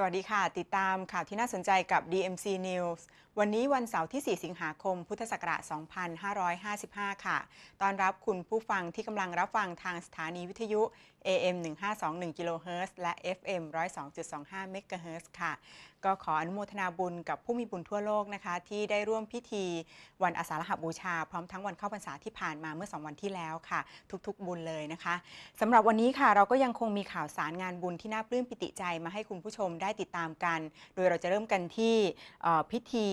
สวัสดีค่ะ ติดตามข่าวที่น่าสนใจกับ DMC News วันนี้วันเสาร์ที่ 4 สิงหาคม พุทธศักราช 2555 ค่ะ ตอนรับคุณผู้ฟังที่กำลังรับฟังทางสถานีวิทยุ AM 1521กิโลเฮิรตซ์และ FM 102.25เมกะเฮิรตซ์ค่ะ ก็ขออนุโมทนาบุญกับผู้มีบุญทั่วโลกนะคะ ที่ได้ร่วมพิธีวันอาสาฬหบูชา พร้อมทั้งวันเข้าพรรษาที่ผ่านมาเมื่อ 2 วันที่แล้วค่ะ ทุกๆ บุญเลยนะคะสำหรับวันนี้ค่ะเราก็ยังคงมีข่าวสารงานบุญที่น่าปลื้มปิติใจมาให้คุณผู้ชมได้ติดตามกัน โดยเราจะเริ่มกันที่พิธี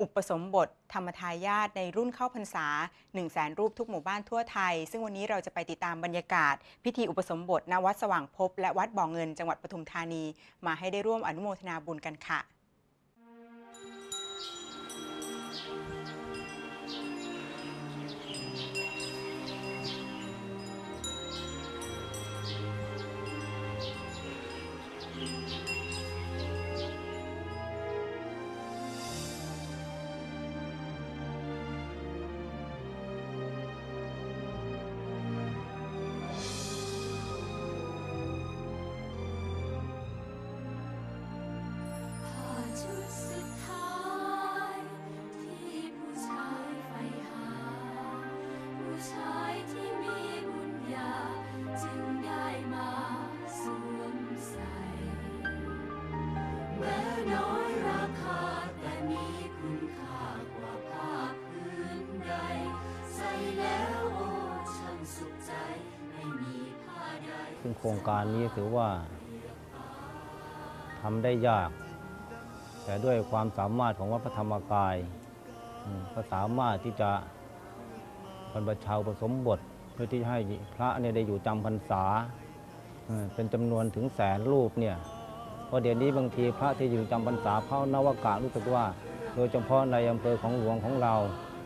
อุปสมบทธรรมทายาทในรุ่นเข้าพรรษา 1 0 0 0 0แสนรูปทุกหมู่บ้านทั่วไทย ซึ่งวันนี้เราจะไปติดตามบรรยากาศ พิธีอุปสมบทณวัดสว่างพบ และวัดบ่อเงินจังหวัดปทุมธานี มาให้ได้ร่วมอนุโมทนาบุญกันค่ะ ซึ่งโครงการนี้ถือว่าทำได้ยาก แต่ด้วยความสามารถของวัดพระธรรมกายอืมก็สามารถที่จะบรรพชาอุปสมบท เพื่อที่ให้พระเนี่ยได้อยู่จำพรรษาเป็นจำนวนถึงแสนรูปเนี่ยเพราะเดี๋ยวนี้บางทีพระที่อยู่จำพรรษาพระนวากะรู้สึกว่า โดยเฉพาะในอำเภอของหลวงของเรา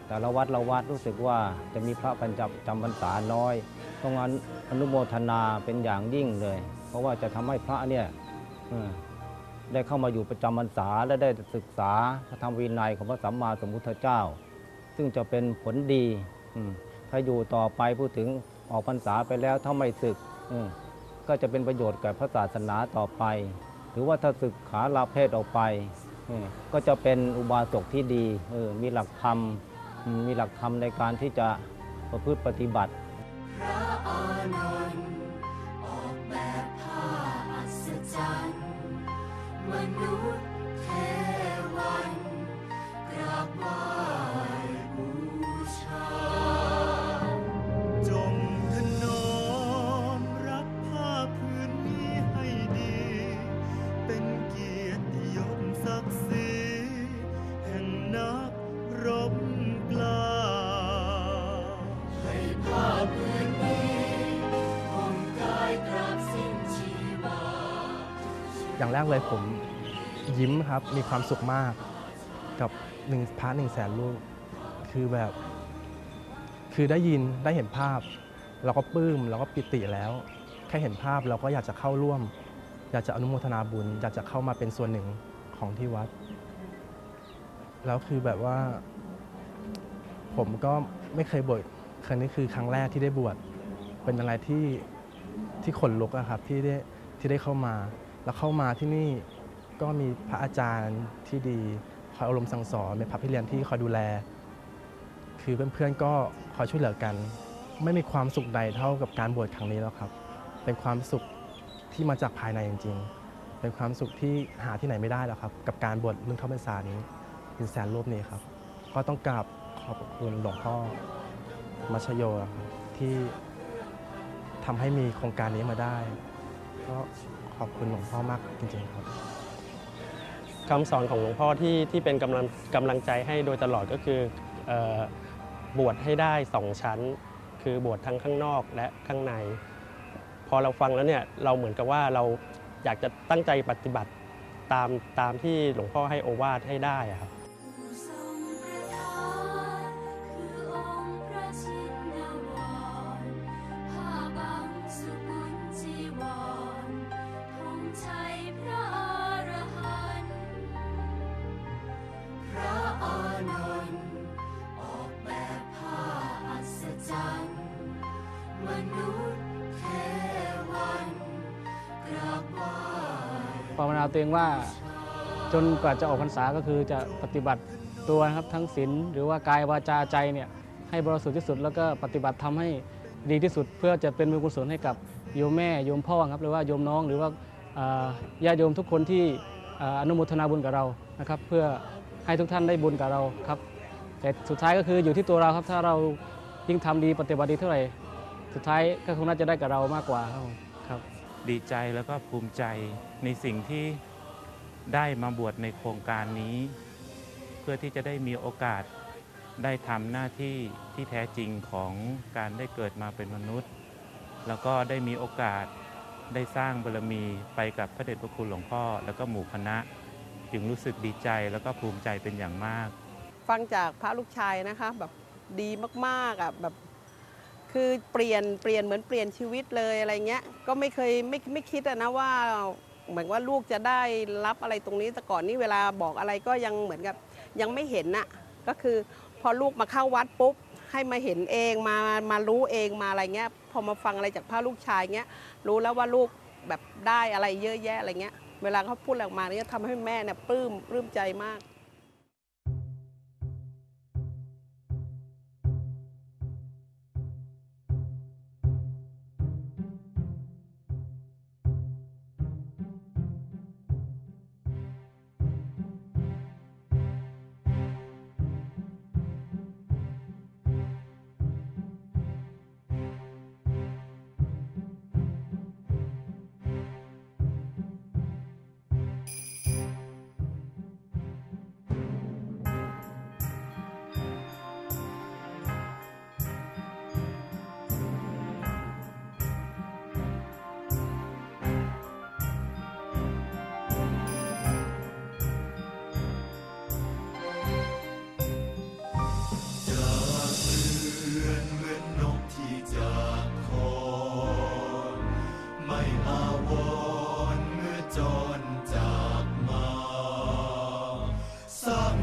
แต่ละวัดละวัดรู้สึกว่าจะมีพระปัญจจำพรรษาน้อย ต้องอนุอนุโมทนาเป็นอย่างยิ่งเลย เพราะว่าจะทำให้พระเนี่ยได้เข้ามาอยู่ประจำพรรษาและได้ศึกษาพระธรรมวินัยของพระสัมมาสัมพุทธเจ้า ซึ่งจะเป็นผลดีถ้าอยู่ต่อไปพูดถึงออกพรรษาไปแล้วถ้าไม่ศึกก็จะเป็นประโยชน์แก่พระศาสนาต่อไป หรือว่าถ้าศึกขาลาเพศออกไป ก็จะเป็นอุบาสกที่ดีมีหลักธรรมมีหลักธรรมในการที่จะประพฤติปฏิบัติ พระอานนท์ อย่างแรกเลยผมยิ้มครับมีความสุขมากกับหนึ่งพาร์ทหนึ่งแสนลูกคือแบบ คือได้ยินได้เห็นภาพ เราก็ปลื้มเราก็ปิติแล้ว แค่เห็นภาพเราก็อยากจะเข้าร่วม อยากจะอนุโมทนาบุญ อยากจะเข้ามาเป็นส่วนหนึ่งของที่วัด แล้วคือแบบว่า ผมก็ไม่เคยบวชครั้งนี้คือครั้งแรกที่ได้บวชเป็นอะไรที่ที่ขนลุกอะครับที่ได้ที่ได้เข้ามา แล้วเข้ามาที่นี่ก็มีพระอาจารย์ที่ดีคอยอบรมสั่งสอนเป็นพระพิเรียนที่คอยดูแล คือเพื่อนๆก็คอยช่วยเหลือกัน ไม่มีความสุขใดเท่ากับการบวชครั้งนี้แล้วครับ เป็นความสุขที่มาจากภายในจริง ๆ เป็นความสุขที่หาที่ไหนไม่ได้แล้วครับ กับการบวชรุ่นเข้าพรรษานี้เป็นแสนรูปนี้ครับ ก็ต้องกราบขอบคุณหลวงพ่อมัชโยครับที่ทำให้มีโครงการนี้มาได้ ก็ ขอบคุณหลวงพ่อมากจริงๆครับคำสอนของหลวงพ่อที่ที่เป็นกำลังกำลังใจให้โดยตลอดก็คือเออบวชให้ได้สองชั้น คือบวชทั้งข้างนอกและข้างใน พอเราฟังแล้วเนี่ยเราเหมือนกับว่าเราอยากจะตั้งใจปฏิบัติตามตามที่หลวงพ่อให้โอวาทให้ได้อะครับ เราตัวเองว่าจนกว่าจะออกพรรษาก็คือจะปฏิบัติตัวนะครับทั้งศีลหรือว่ากายวาจาใจเนี่ยให้บริสุทธิ์ที่สุด แล้วก็ปฏิบัติทำให้ดีที่สุด เพื่อจะเป็นบุญกุศลให้กับโยมแม่โยมพ่อครับหรือว่าโยมน้องหรือว่าญาติโยมทุกคนที่อนุโมทนาบุญกับเรานะครับ เพื่อให้ทุกท่านได้บุญกับเราครับ แต่สุดท้ายก็คืออยู่ที่ตัวเราครับถ้าเรายิ่งทำดีปฏิบัติดีเท่าไหร่ สุดท้ายก็คงน่าจะได้กับเรามากกว่าครับผมครับ ดีใจแล้วก็ภูมิใจในสิ่งที่ได้มาบวชในโครงการนี้ เพื่อที่จะได้มีโอกาสได้ทำหน้าที่ที่แท้จริงของการได้เกิดมาเป็นมนุษย์ แล้วก็ได้มีโอกาสได้สร้างบารมีไปกับพระเดชพระคุณหลวงพ่อ แล้วก็หมู่คณะ จึงรู้สึกดีใจแล้วก็ภูมิใจเป็นอย่างมาก ฟังจากพระลูกชายนะคะแบบดีมากๆอะแบบ คือเปลี่ยนเปลี่ยนเหมือนเปลี่ยนชีวิตเลยอะไรเงี้ย ก็ไม่เคยไม่ไม่คิดอะนะว่าเหมือนว่าลูกจะได้รับอะไรตรงนี้แต่ก่อนนี้เวลาบอกอะไรก็ยังเหมือนกับยังไม่เห็นน่ะก็คือพอลูกมาเข้าวัดปุ๊บให้มาเห็นเองมามารู้เองมาอะไรเงี้ยพอมาฟังอะไรจากพระลูกชายเงี้ยรู้แล้วว่าลูกแบบได้อะไรเยอะแยะอะไรเงี้ย เวลาเขาพูดออกมาเนี่ยทำให้แม่เนี่ยปลื้มปลื้มใจมาก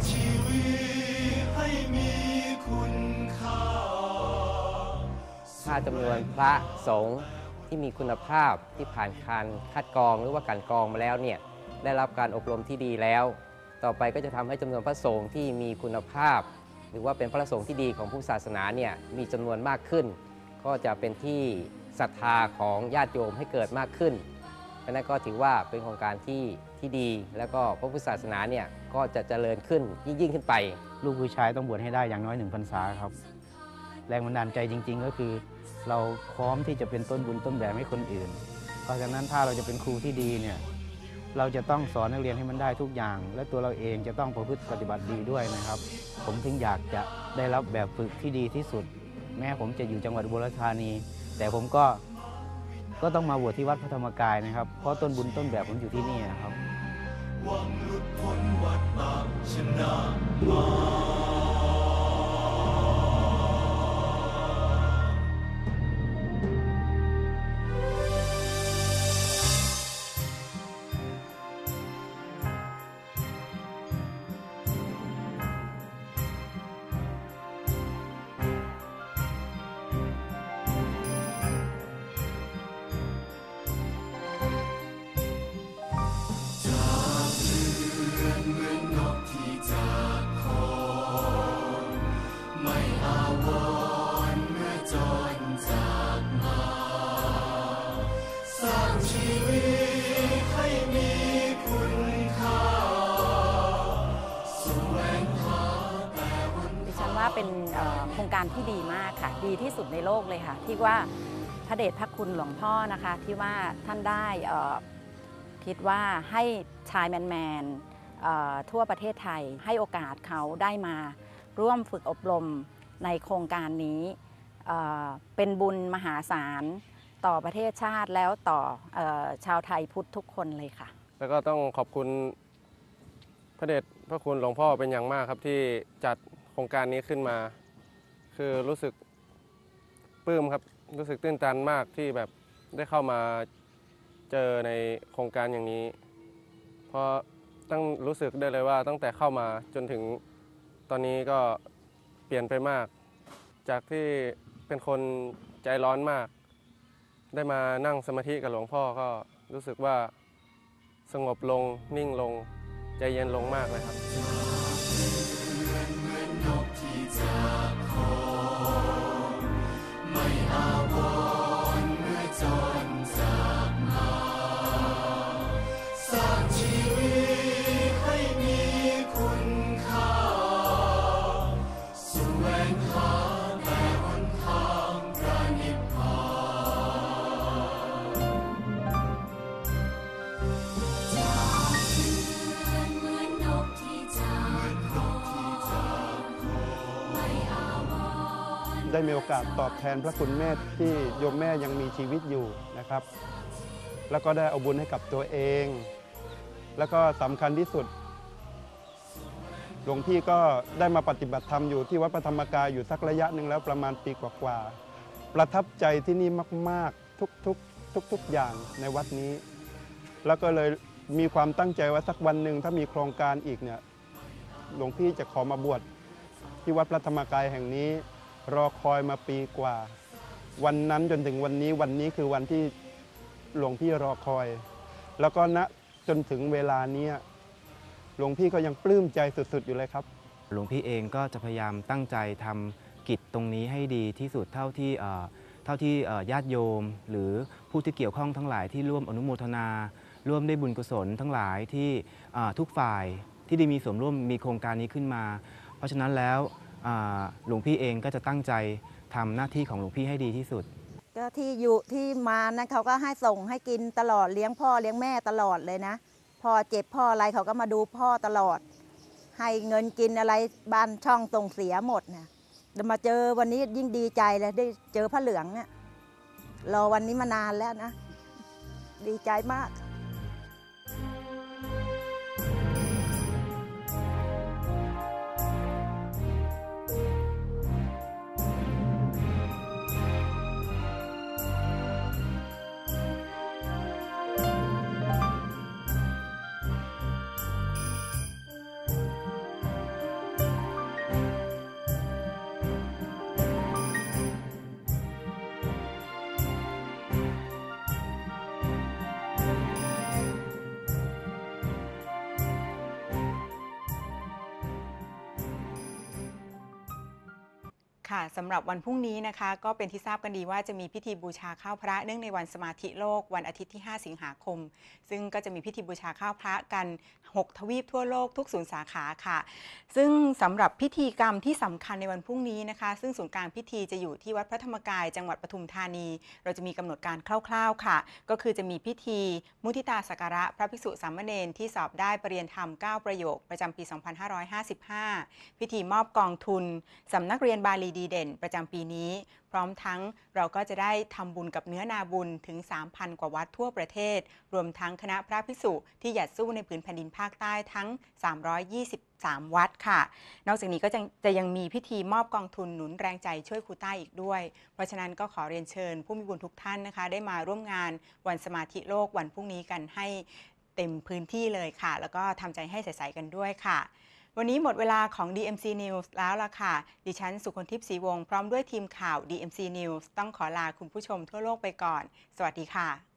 ชีวิตให้มีคุณค่าถ้าจำนวนพระสงฆ์ที่มีคุณภาพที่ผ่านการคัดกรองหรือว่าการกรองมาแล้วเนี่ยได้รับการอบรมที่ดีแล้ว ต่อไปก็จะทำให้จำนวนพระสงฆ์ที่มีคุณภาพ หรือว่าเป็นพระสงฆ์ที่ดีของผู้ศาสนาเนี่ยมีจำนวนมากขึ้น ก็จะเป็นที่ศรัทธาของญาติโยมให้เกิดมากขึ้นเพราะฉะนั้นก็ถือว่าเป็นโครงการที่ ที่ดี แล้วก็พระพุทธศาสนาเนี่ยก็จะเจริญขึ้นยิ่งยิ่งขึ้นไป ลูกผู้ชายต้องบวชให้ได้อย่างน้อยหนึ่งพรรษาครับ แรงบันดาลใจจริง ๆ ก็คือ เราพร้อมที่จะเป็นต้นบุญต้นแบบให้คนอื่น เพราะฉะนั้นถ้าเราจะเป็นครูที่ดีเนี่ยเราจะต้องสอนนักเรียนให้มันได้ทุกอย่าง และตัวเราเองจะต้องประพฤติปฏิบัติดีด้วยนะครับ ผมถึงอยากจะได้รับแบบฝึกที่ดีที่สุด แม้ผมจะอยู่จังหวัดอุบลราชธานี แต่ผมก็ ก็ต้องมาบวชที่วัดพระธรรมกายนะครับ เพราะต้นบุญต้นแบบผมอยู่ที่นี่นะครับหวังหลุดพ้นวัดบางชนะมา เป็นโครงการที่ดีมากค่ะ ดีที่สุดในโลกเลยค่ะ ที่ว่าพระเดชพระคุณหลวงพ่อนะคะ ที่ว่าท่านได้คิดว่าให้ชายแมนๆเอ่อทั่วประเทศไทยให้โอกาสเขาได้มาร่วมฝึกอบรมในโครงการนี้เเป็นบุญมหาศาลต่อประเทศชาติแล้วต่อออชาวไทยพุทธทุกคนเลยค่ะ แล้วก็ต้องขอบคุณพระเดชพระคุณหลวงพ่อเป็นอย่างมากครับที่จัด ครงการนี้ขึ้นมา คือรู้สึกปลื้มครับรู้สึกตื้นตันมากที่แบบได้เข้ามาเจอในโครงการอย่างนี้ เพราะตั้งรู้สึกได้เลยว่าตั้งแต่เข้ามาจนถึงตอนนี้ก็เปลี่ยนไปมาก จากที่เป็นคนใจร้อนมาก ได้มานั่งสมาธิกับหลวงพ่อก็รู้สึกว่าสงบลงนิ่งลงใจเย็นลงมากเลยครับ ส ได้มีโอกาสตอบแทนพระคุณแม่ที่โยมแม่ยังมีชีวิตอยู่นะครับ แล้วก็ได้เอาบุญให้กับตัวเอง แล้วก็สำคัญที่สุดหลวงพี่ก็ได้มาปฏิบัติธรรมอยู่ที่วัดพระธรรมกายอยู่สักระยะหนึ่งแล้วประมาณปีกว่าๆประทับใจที่นี่มากๆทุกๆทุกๆอย่างในวัดนี้ แล้วก็เลยมีความตั้งใจว่าสักวันหนึ่งถ้ามีโครงการอีกเนี่ยหลวงพี่จะขอมาบวชที่วัดพระธรรมกายแห่งนี้ รอคอยมาปีกว่า วันนั้นจนถึงวันนี้วันนี้คือวันที่หลวงพี่รอคอย แล้วก็ณจนถึงเวลานี้หลวงพี่ก็ยังปลื้มใจสุด ๆ อยู่เลยครับ หลวงพี่เองก็จะพยายามตั้งใจทำกิจตรงนี้ให้ดีที่สุดเท่าที่เท่าที่ญาติโยม หรือผู้ที่เกี่ยวข้องทั้งหลายที่ร่วมอนุโมทนา ร่วมได้บุญกุศลทั้งหลายที่ทุกฝ่ายที่ได้มีส่วนร่วมมีโครงการนี้ขึ้นมา เพราะฉะนั้นแล้ว หลวงพี่เองก็จะตั้งใจทำหน้าที่ของหลวงพี่ให้ดีที่สุด ก็ที่อยู่ที่มานะเขาก็ให้ส่งให้กินตลอดเลี้ยงพ่อเลี้ยงแม่ตลอดเลยนะพ่อเจ็บพ่ออะไรเขาก็มาดูพ่อตลอด ให้เงินกินอะไรบ้านช่องส่งเสียหมดนะเดี๋ยมาเจอวันนี้ยิ่งดีใจเลยได้เจอพระเหลืองเนี่ยรอวันนี้มานานแล้วนะ ดีใจมาก ค่ะสำหรับวันพรุ่งนี้นะคะ ก็เป็นที่ทราบกันดีว่าจะมีพิธีบูชาข้าวพระเนื่องในวันสมาธิโลกวันอาทิตย์ที่ 5 สิงหาคม ซึ่งก็จะมีพิธีบูชาข้าวพระกัน 6 ทวีปทั่วโลกทุกศูนย์สาขาค่ะ ซึ่งสำหรับพิธีกรรมที่สำคัญในวันพรุ่งนี้นะคะ ซึ่งศูนย์กลางพิธีจะอยู่ที่วัดพระธรรมกาย จังหวัดปทุมธานี เราจะมีกำหนดการคร่าวๆค่ะ ก็คือจะมีพิธีมุทิตาสักการะพระภิกษุสามเณรที่สอบได้ปรริยนธรรม 9 ประโยค ประจำปี 2555 พิธีมอบกองทุนสำนักเรียนบาลีดีเด่นประจำปีนี้ พร้อมทั้งเราก็จะได้ทำบุญกับเนื้อนาบุญถึง 3,000 กว่าวัดทั่วประเทศ รวมทั้งคณะพระภิกษุที่หยัดสู้ในผืนแผ่นดินภาคใต้ทั้ง 323วัดค่ะ นอกจากนี้ก็จะจะยังมีพิธีมอบกองทุนหนุนแรงใจช่วยครูใต้อีกด้วย เพราะฉะนั้นก็ขอเรียนเชิญผู้มีบุญทุกท่านนะคะ ได้มาร่วมงานวันสมาธิโลกวันพรุ่งนี้กันให้เต็มพื้นที่เลยค่ะ แล้วก็ทำใจให้ใสๆกันด้วยค่ะ วันนี้หมดเวลาของ DMC News แล้วล่ะค่ะ ดิฉันสุคนทิพย์ศรีวงศ์พร้อมด้วยทีมข่าว DMC News ต้องขอลาคุณผู้ชมทั่วโลกไปก่อน สวัสดีค่ะ